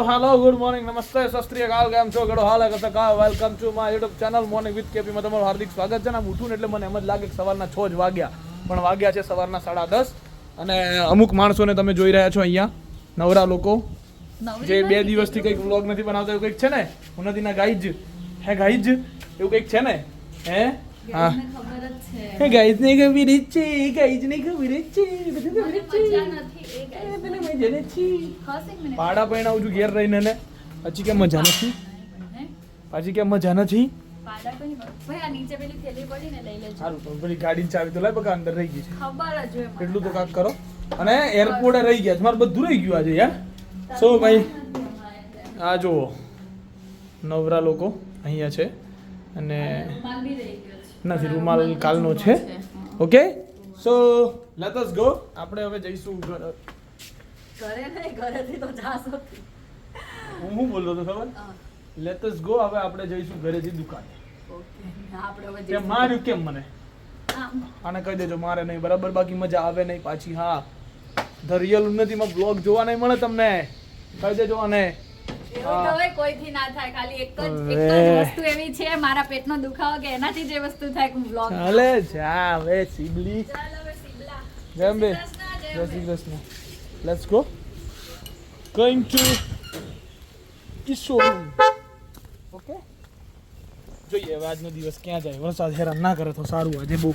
તો હાલો good morning નમસ્તે સસ્ત્રીય કાલ કેમ છો? ગડો હાલ કથા કા welcome to my YouTube channel morning with KP માં તમારું હાર્દિક સ્વાગત છે ને આમ ઉઠું ને એટલે મને એમ જ લાગે કે સવારના છ જ વાગ્યા પણ વાગ્યા છે સવારના સાડા દસ. અને અમુક માણસોને તમે જોઈ રહ્યા છો અહીંયા નવરા લોકો. જે બે દિવસથી કંઈક વ્લોગ નથી બનાવતા એવું કંઈક છે ને? નથી ગાઈજ હે ગાઈજ એવું કંઈક છે ને? હે? હા એ ગાઈઝ ને ખબર જ છે ગાઈજ ને ખબર જ છે બધું ખબર જ છે એ એ. તને મજા નથી ઘેર રહીને ને? પછી કેમ મજા નથી? પછી કેમ મજા નથી? ગાડીની ચાવી તો લાય બકા અંદર રહી ગઈ છે. એટલું તો કાક કરો. અને એરપોર્ટે રહી ગયા મારું બધું રહી ગયું આજે યાર. સો ભાઈ. આ જુઓ. નવરા લોકો અહીંયા છે. અને નથી રૂમાલ કાલનો છે. Okay so let us go આપણે હવે જઈશું ઘર ઘરે નહીં ઘરેથી તો જાશો. હું શું બોલતો હતો ખબર? લેટ અસ ગો હવે આપણે જઈશું ઘરેથી દુકાને. ઓકે આપણે હવે. માર્યું કેમ મને. આને કહી દેજો મારે નહીં બરાબર? બાકી મજા આવે નહીં પાછી હા. ધ રિયલ ઉન્નતિમાં બ્લોગ જોવા નહીં મળે તમને. કહી દેજો અને let's go going to Kishore. Okay જોઈએ હવે આજનો દિવસ ક્યાં જાય? વરસાદ હેરાન ના કરે તો સારું આજે બહુ.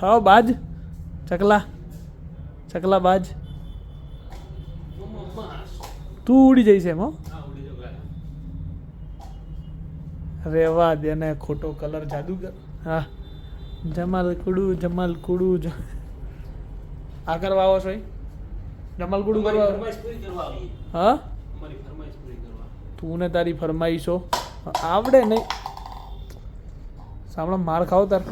હા બાજ ચકલા. ચકલા બાજ. તું ઉડી જઈશ એમ રેવા દે ને ખોટો કલર જાદુગર. હા. જમાલ કુડુ જમાલ કુડુ આ કરવા આવો છો? જમાલ કુડુ કરવા હા? તું ને તારી ફરમાઈશો આવડે નહીં. સાંભળો માર ખાવ તાર.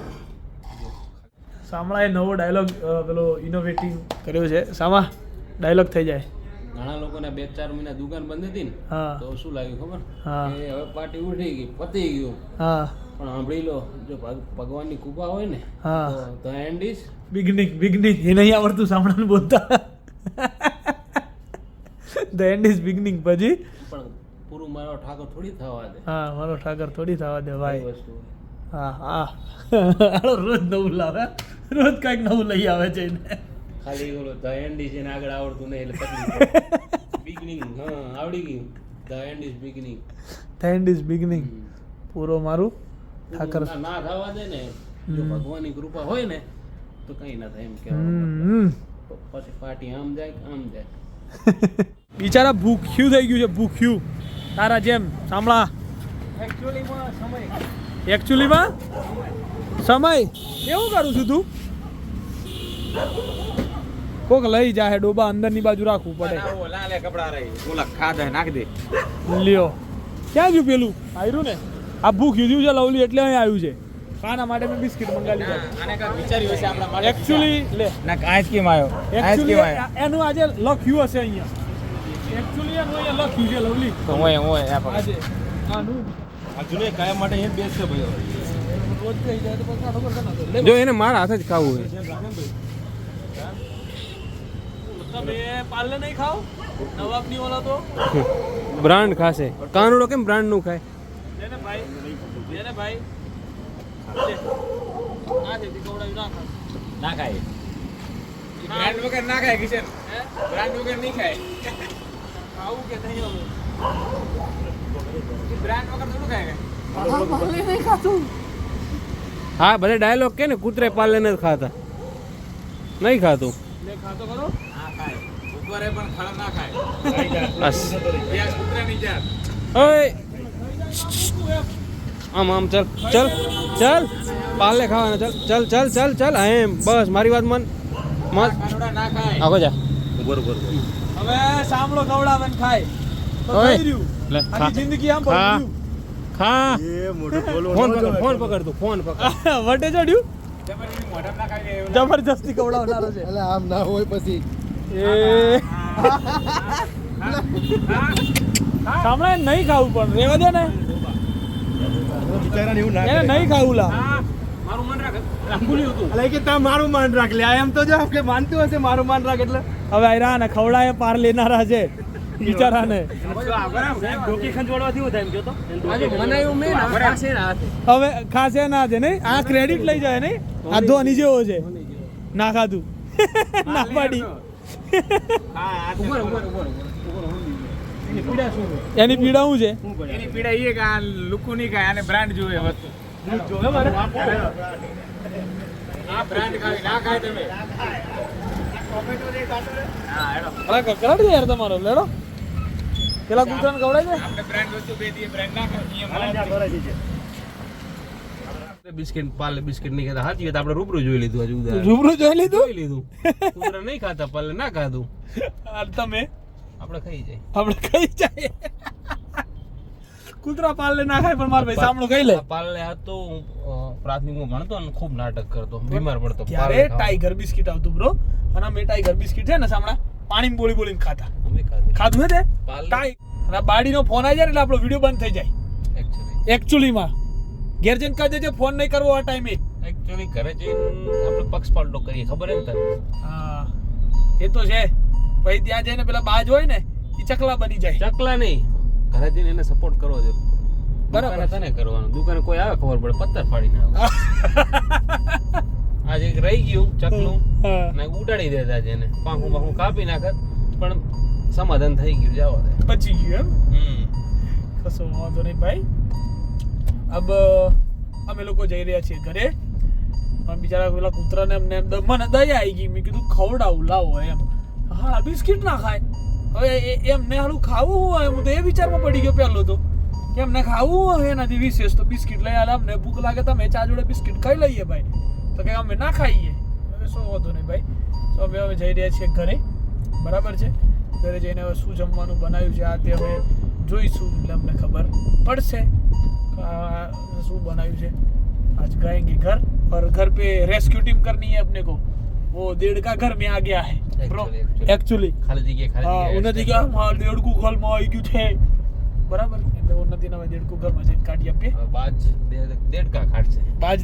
સાંભળાએ નવો ડાયલોગ પેલો ઇનોવેટિવ કર્યો છે. સામા ડાયલોગ થઈ જાય. લોકોને બે ચાર મહિના દુકાન બંધ હતી ને તો શું લાગ્યું ખબર. કે હવે પાર્ટી ઉઠી ગઈ પતી ગયું. હા. પણ સાંભળી લો જો ભગ- ભગવાનની કૃપા હોય ને તો એન્ડ ઇઝ બિગનિંગ બિગનિંગ એ નહીં આવડતું સાંભળવાનું બોલતા. ધ એન્ડ ઇઝ બિગનિંગ પછી? પણ પૂરું મારો ઠાકોર થોડી થવા દે. હા મારો ઠાકર થોડી થવા દે ભાઈ. વસ્તુ હા હા. રોજ નવું લાવે. રોજ કાંઈક નવું લઈ આવે છે ખાલી ઓલો ધ એન્ડ ઇઝ એને આગળ આવડતું નહીં એટલે તકલીફ બિગનિંગ હા આવડી ગયું. The end is beginning the end is beginning પૂરો મારું ઠાકર. ના થવા દે ને. જો ભગવાનની કૃપા હોય ને તો કઈ ના થાય એમ કહેવાનું પછી પાર્ટી આમ જાય આમ જાય? બિચારા ભૂખ્યું થઈ ગયું છે ભૂખ્યું. તારા જેમ સાંભળા. એકચ્યુઅલીમાં સમય. કેવું કરું છું તું? કોક લઈ જાય ડોબા અંદરની બાજુ રાખવું પડે. લાલે કપડા રહી. ઓલા ખાધા નાખ દે. લ્યો. ક્યાં ગયું પેલું? આવ્યું ને? આ ભૂખ્યું થયું છે લવલી એટલે અહીં આવ્યું છે. ખાના માટે મેં બિસ્કિટ મંગાવી લીધા આને કાંઈક વિચાર્યું હશે આપણા માટે. એકચ્યુઅલી લે. ના આઈસ્ક્રીમ આવ્યો આઈસ્ક્રીમ આવ્યો એનું આજે લખ્યું હશે અહીંયા. એકચ્યુઅલી એનું અહીંયા લખ્યું છે લવલી. હોય હોય આજે આનું. આ જુને કાયમ માટે એ બેસશે ભાઈ. જો એને મારા હાથે જ ખાવું હોય. તમે પાર્લે નહીં ખાઓ? નવાબની ઓલા તો? બ્રાન્ડ ખાશે. કાનુડો કેમ બ્રાન્ડનું ખાય? લેને ભાઈ. લેને ભાઈ. લે. છે કવડાવી ના ખા ના ખાય. બ્રાન્ડ વગર ના ખાય કિશન. બ્રાન્ડ વગર નહીં ખાય. ખાવું કે નહીં હવે? બ્રાન્ડ વગર થોડું ખાય હા ભલે ડાયલોગ કે ને કૂતરે પાલે નથી ખાતા. નહીં ખાતું. ખાતો કરો ના ખાય. ઉપરે પણ ખડા ના ખાય. બસ. ગેસ જાત. ઓય! આમ આમ ચલ ચલ ચલ. પાલે ખાવાના ચલ ચલ ચલ ચલ ચલ. એમ. બસ મારી વાત મન મત ના ખાય. જા. બરોબર હવે સાંભળો કવડાવે ખાય. તો થઈ રહ્યું. આખી. જિંદગી આમ ખા. પડી બોલો ફોન પકડ ફોન પકડ તું ફોન પકડ. વટે ચડ્યું? જબરજસ્તી. કવડાવનારો છે. એટલે આમ ના હોય પછી. એ સાંભળે નહીં ખાવું પણ. રેવા દે ને. બિચારાને એવું ના એને નહીં ખાવું લા. મારું મન રાખ રાખુલી હતું. એટલે કે તા મારું માન રાખ લે. આ એમ તો જો આપણે માનતું હશે મારું માન રાખ એટલે. હવે આયરા ને ખવડાય પાર લેનારા છે બિચારાને. હવે ખાસે ના છે નહીં? આ ક્રેડિટ લઈ જાય નહીં? આ ધોની જેવો છે. ના ખાધું. ના પાડી. એની પીડા શું છે? એની પીડા એ કે આ લુકુ નહીં ખાય આને બ્રાન્ડ જોવે વસ્તુ. આ બ્રાન્ડ ખાવી ના ખાય તમે. હા હેડો અરે કકડાટ યાર તમારો લેડો. પેલા કૂતરાને ખવડાય છે આપણે બ્રાન્ડ વસ્તુ બે દીએ બ્રાન્ડ ના ખાય બિસ્કિટ પાલે બિસ્કિટ નહીં ખાતા. સાચી વાત આપણે રૂબરૂ જોઈ લીધું હજુ ઉદાહરણ. રૂબરૂ જોઈ લીધું જોઈ લીધું? કૂતરા નહીં ખાતા પાલે ના ખાધું. તમે? આપણે ખાઈ જાય. આપણે ખાઈ જાય. કૂતરા પાલે ના ખાય પણ મારા ભાઈ સાંભળો ખાઈ લે. પાલે હતો હું, પ્રાથમિકમાં ભણતો અને ખૂબ નાટક કરતો. બીમાર પડતો. ત્યારે ટાઈગર બિસ્કિટ આવતું બ્રો અને અમે ટાઈગર બિસ્કિટ છે ને સામણા પાણી બોળી બોલીને ખાતા. ખાધું. હે તે? ટાઈ અને બાડીનો ફોન આવી જાય એટલે આપણો વીડિયો બંધ થઈ જાય. એકચ્યુઅલીમાં ઘેર જઈને કહે છે ફોન નહીં કરવો આ ટાઈમે. એકચ્યુઅલી ઘરે જઈને આપણે પક્ષ પાલટો કરીએ ખબર હે ને તને? હા. એ તો છે. પછી ત્યાં જઈને પેલા બાજ હોય ને એ ચકલા બની જાય. ચકલા નહીં. ઘરે જઈને એને સપોર્ટ કરવો જોઈએ બરાબર. તને કરવાનું. દુકાને કોઈ આવે ખબર પડે પથ્થર ફાડી નાખે. આજે એક રહી ગયું ચકલું ને ઉડાડી દેતા જેને પાંખું પાંખું કાપી નાખે પણ સમાધાન થઈ ગયું જાવ બચી ગયું એમ? હમ. કશો વાંધો નહીં ભાઈ. અબ, અમે લોકો જઈ રહ્યા છીએ ઘરે. પણ બિચારા પેલા કૂતરાને અમને મને દયા આવી ગઈ. મેં કીધું, ખવડાવું, લાવો એમ. હા, બિસ્કિટ ના ખાય. હવે એમને હાલું ખાવું હોય. હું તો એ વિચારમાં પડી ગયો પહેલો તો. કે એમને ખાવું હોય એનાથી વિશેષ તો બિસ્કિટ લઈ આલે. અમને ભૂખ લાગે તો અમે ચા જોડે બિસ્કિટ ખાઈ લઈએ ભાઈ. તો કે અમે ના ખાઈએ. હવે શું વાંધો નહીં ભાઈ. તો અમે હવે જઈ રહ્યા છીએ ઘરે. બરાબર છે? ઘરે જઈને હવે શું જમવાનું બનાવ્યું છે આ તે હવે જોઈશું. એટલે અમને ખબર પડશે. શું બનાવ્યું છે आज गाएंगे घर और घर पे रेस्क्यू टीम करनी है अपने को वो डेढ़ का घर में आ गया है ब्रो Actually, actually. एक्चुअली ખાલી જગ્યાએ ખાલી હા જગ્યાએ ઉન્નતિ ગયા હા દેડકું ઘરમાં આવી ગયું છે બરાબર એટલે ઉન્નતિને હવે દેડકું ઘરમાં જઈને કાઢી આપીએ હવે બાજ દે- દેડકા કાઢશે બાજ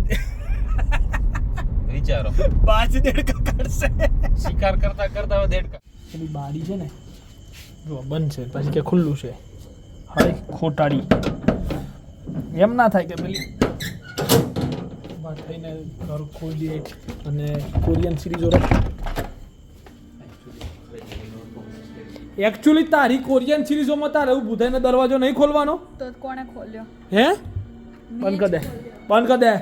વિચારો બાજ દેડકા કાઢશે શિકાર કરતા કરતા હવે દેડકા પેલી બારી છે ને જો બંધ છે પછી કે ખુલ્લું છે હાય ખોટાડી એમ ના થાય કે પેલી થઈને ઘર ખોલીએ અને કોરિયન સિરીઝો એકચ્યુઅલી તારી કોરિયન સિરીઝોમાં તારે એવું બુધાઈને દરવાજો નહીં ખોલવાનો? તો કોણે ખોલ્યો? હે? બંધ કર દે. બંધ કર દે.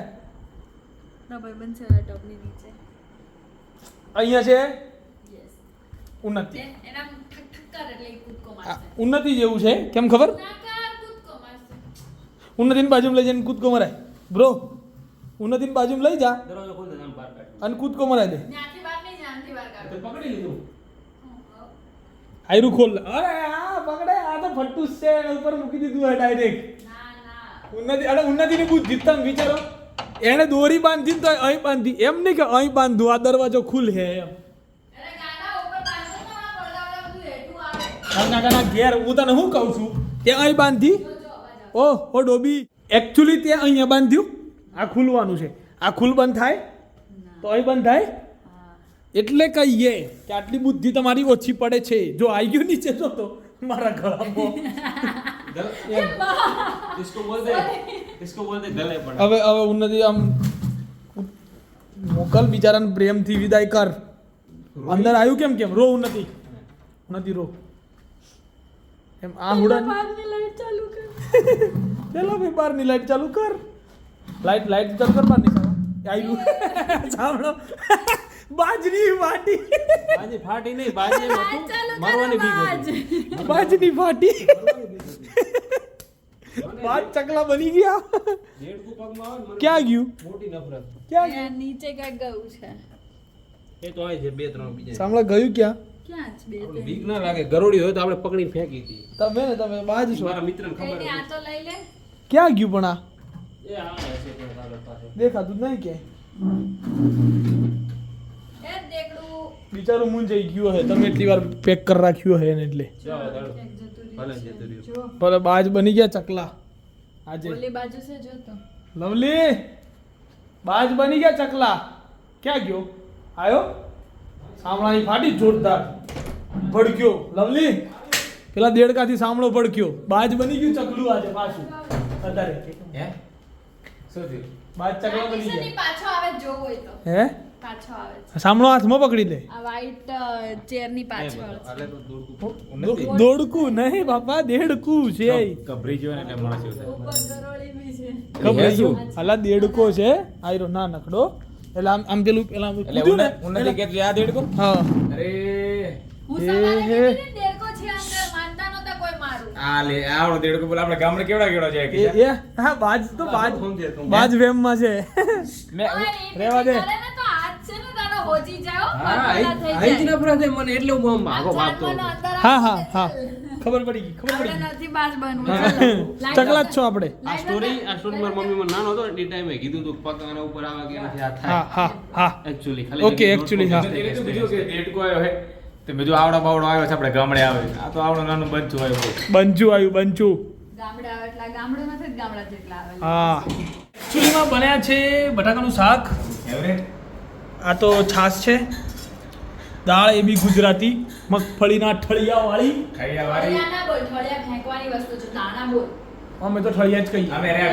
અહીંયા છે? ઉન્નતિ. એના ઠક ઠક કર એટલે કૂદકો મારશે. ઉન્નતિ જેવું છે. કેમ ખબર? બાજુમાં લઈ જઈને કૂદકો મરાય. બ્રો ઉન્નતિની બાજુમાં લઈ જા. દરવાજો ખોલી દે આમ બહાર કાઢ. અને કૂદકો મરાય દે. ત્યાંથી બહાર નહીં જ્યાંથી બહાર કાઢો. પકડી લીધું. આયરું ખોલ. અરે આ પકડે આ તો ફટ્ટુ છે. ઉપર મૂકી દીધું હે ડાયરેક્ટ ના ના. ઉન્નતિ અરે ઉન્નતિની બુદ્ધિ તમે વિચારો. એને દોરી બાંધી તો અહીં બાંધી. એમ નહીં કે અહીં બાંધું આ દરવાજો ખુલે એમ. અરે ગાના ઉપર બાંધો તો આ પડદા વડા બધું હેઠું આવે. કાના કાના ઘેર હું તને શું કહું છું? તે અહીં બાંધી ઓહ ઓ ડોબી એકચ્યુઅલી તે અહીંયા બાંધ્યું? આ ખુલવાનું છે. આ ખુલ બંધ થાય? તો અહીં બંધ થાય એટલે કહીએ કે આટલી બુદ્ધિ તમારી ઓછી પડે છે. જો આવી ગયો નીચે તો તો મારા ગળામાં. હવે હવે હું નથી આમ મોકલ બિચારાને પ્રેમથી વિદાય કર. અંદર આવ્યું કેમ કેમ? રો નથી નથી રો. એમ આ હુડા બહારની લાઈટ ચાલુ કર. ચલો ભાઈ બહારની લાઈટ ચાલુ કર. લાઈટ લાઈટ ચાલુ કર બહારની આવ્યું સાંભળો બાજરી વાટી. બાજી ફાટી નહીં બાજી એમ હતું. મારવાની બીક હતી. બાજરી ફાટી પાંચ ચકલા બની ગયા. ક્યાં ગયું? મોટી નફરત. ક્યાં નીચે ક્યાંક ગયું છે. એ તો આવે છે બે ત્રણ બીજા. સાંભળો ગયું ક્યાં? બીક ના લાગે ગરોડી હોય તો આપણે પકડી ફેંકી હતી તમે ને તમે બાજ છો. મારા મિત્રને ખબર આ તો લઈ લે. ક્યાં ગયું પણ આ? એ આવે છે કે તારા પાસે. દેખાતું જ નહીં કે. એ દેખડું. બિચારું મૂંઝાઈ ગયું હે. તમે એટલી વાર પેક કરી રાખ્યું હે ને એટલે. ભલે છે. જતું રહ્યું. જો. ભલે બાજ બની ગયા ચકલા. આજે. ઓલી બાજુ છે જો તો. લવલી બાજ બની ગયા ચકલા. ક્યાં ગયો? આયો? સાંભળાની ફાટી જોરદાર. ભડક્યો. લવલી પેલા દેડકાથી સાંભળો ભડક્યો. બાજ બની ગયું ચકલું આજે પાછું. અત્યારે. હે? શું થયું? બાજ ચકલા બની ગયા. પાછો આવે જો હોય તો. હે? પાછો આવે સાંભળો હાથમાં પકડી લે. આ વ્હાઈટ ચેરની પાછળ દોડકું. નહીં બાપા દેડકું છે. ને એટલે માણસ એવું અલા દેડકો છે. આયરો ના નકડો એટલે આમ આમ પેલું પેલા આમ કૂદ્યું ને ઉન્નતિ કે આ દેડકો. હા. અરે. હું સવારે હે. કીધી ને દેડકો છે અંદર માનતા નહોતા કોઈ મારું. આ લે આવડો દેડકો બોલ આપણે ગામડે કેવડા કેવડા છે એ એ હા બાજ તો બાજ બાજ વેમમાં છે. મેં દે. કરે ને તો હાથ છે ને તારો હોજી જાય હા થઈ જ જાય. મને એટલે હું આમ ભાગો ભાગતો હા હા હા. ખબર પડી ગઈ ખબર પડી ગઈ. નથી બાજ બનવું ચકલા જ છો આપણે. આ સ્ટોરી આ સ્ટોરી મારા મમ્મી મને નાનો હતો ને એ ટાઈમે કીધું તું આના ઉપર આવે કે નથી આ હા થાય. હા હા એક્ચ્યુઅલી ખાલી ઓકે એક્ચ્યુઅલી હા. દેડકો આવ્યો હે. તે બીજો આવડો બાવડો આવ્યો છે આપણે ગામડે આવે. આ તો આવડો નાનું બચ્ચું આવ્યું બંચુ આવ્યું બંચુ ગામડે આવે એટલે ગામડે નથી ગામડા જેટલા આવે. હા. ચૂલીમાં બન્યા છે બટાકાનું શાક? એવરેજ આ તો છાશ છે. દાળ એ બી ગુજરાતી મગફળીના ઠળિયા વાળી ખાઈયા વાળી ઠળિયા ના બોલ ઠળિયા ફેંકવાની વસ્તુ છે દાણા બોલ. અમે તો ઠળિયા જ કહીએ. અમે રે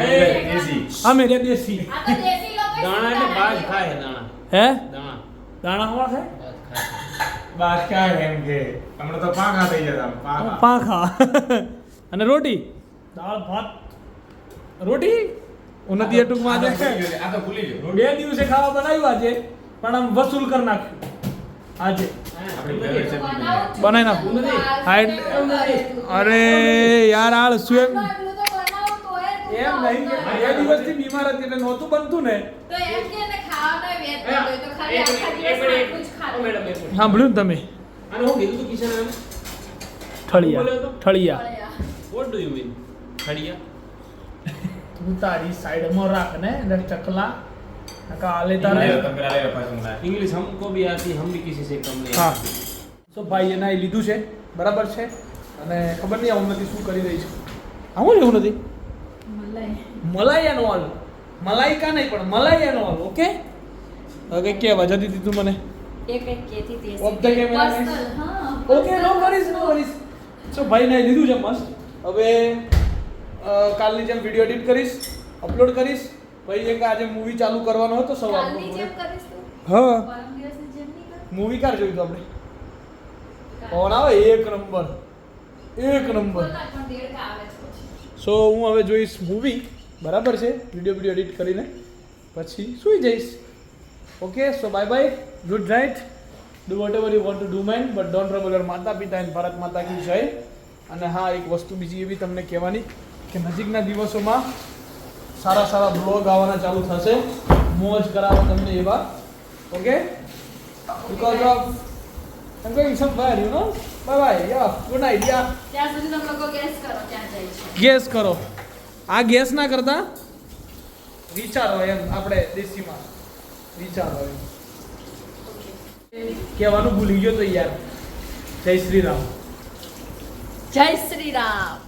દેશી. અમે રે દેશી. આ તો દેશી લોકો દાણા એટલે બાજ ખાય દાણા. હે? દાણા. દાણા હોવા છે? બાજ ખાય. ક્યાં એમ કે. હમણાં તો પાંખા થઈ જતા પાંખા પાખા અને રોટી? દાળ ભાત. રોટી? ઉન્નતિ એ ટૂંકમાં આ તો આજે ભૂલી ગયો, આ તો ભૂલી ગયો. બે દિવસે ખાવા બનાવ્યું આજે પણ આમ વસૂલ કરી નાખ્યું. આજે. આપણી બનાવી નાખું. હા, એટલે- અરે યાર આ શું એમ? એમ નહીં બે દિવસથી બીમાર હતી એટલે નહોતું બનતું ને. સાંભળ્યું ને તમે? આને હું કીધું તું કિશન આને? ઠળિયા ઠળિયા. ઠળિયા. તું તારી સાઈડમાં રાખ ને એટલે ચકલા. નકા આલે લઈ તારે લો, તમે પેલા લઈ લો, પછી હું લાવીશ. English हमको भी आती हम भी किसी से कम नहीं હા તો ભાઈ એના એ લીધું છે બરાબર છે અને ખબર નહીં આ ઉન્નતિ શું કરી રહી છે આવું છે ઉન્નતિ મલાઈ. મલાઈયાનો હાલ મલાઈકા નહીં પણ મલાઈયાનો હાલ ઓકે હવે કંઈક કહેવા જતી હતી તું મને એ કંઈક કહેતી હતી, Off the camera, Personal, miss. હા, okay no personal. Worries no worries so ભાઈને લીધું છે મસ્ત હવે અ, કાલની જેમ વિડીયો એડિટ કરીશ અપલોડ કરીશ પછી એક આજે મૂવી ચાલુ કરવાનો હતો સવારમાં હા? Movie car? જોયું આપણે. કોણ આવે? એક નંબર. એક નંબર. સો હું હવે જોઈશ મૂવી બરાબર છે? વીડિયો વીડિયો એડિટ કરીને. પછી સૂઈ જઈશ. Okay so bye bye good night do whatever you want to do man but don't trouble માતા પિતા એન્ડ ભારત માતા કી જય અને હા એક વસ્તુ બીજી એવી તમને કહેવાની કે નજીકના દિવસોમાં સારા સારા બ્લોગ આવવાના ચાલુ થશે. મોજ કરાવે તમને એવા okay because of I'm some bye you know bye bye yeah good night yeah ત્યાં સુધી તમે લોકો ગેસ કરો ક્યાં જાય છે. ગેસ કરો. આ ગેસ ના કરતા? વિચારો એમ આપણે દેશીમાં. વિચારો એમ. કહેવાનું ભૂલી ગયો તો યાર. જય શ્રી રામ. જય શ્રી રામ.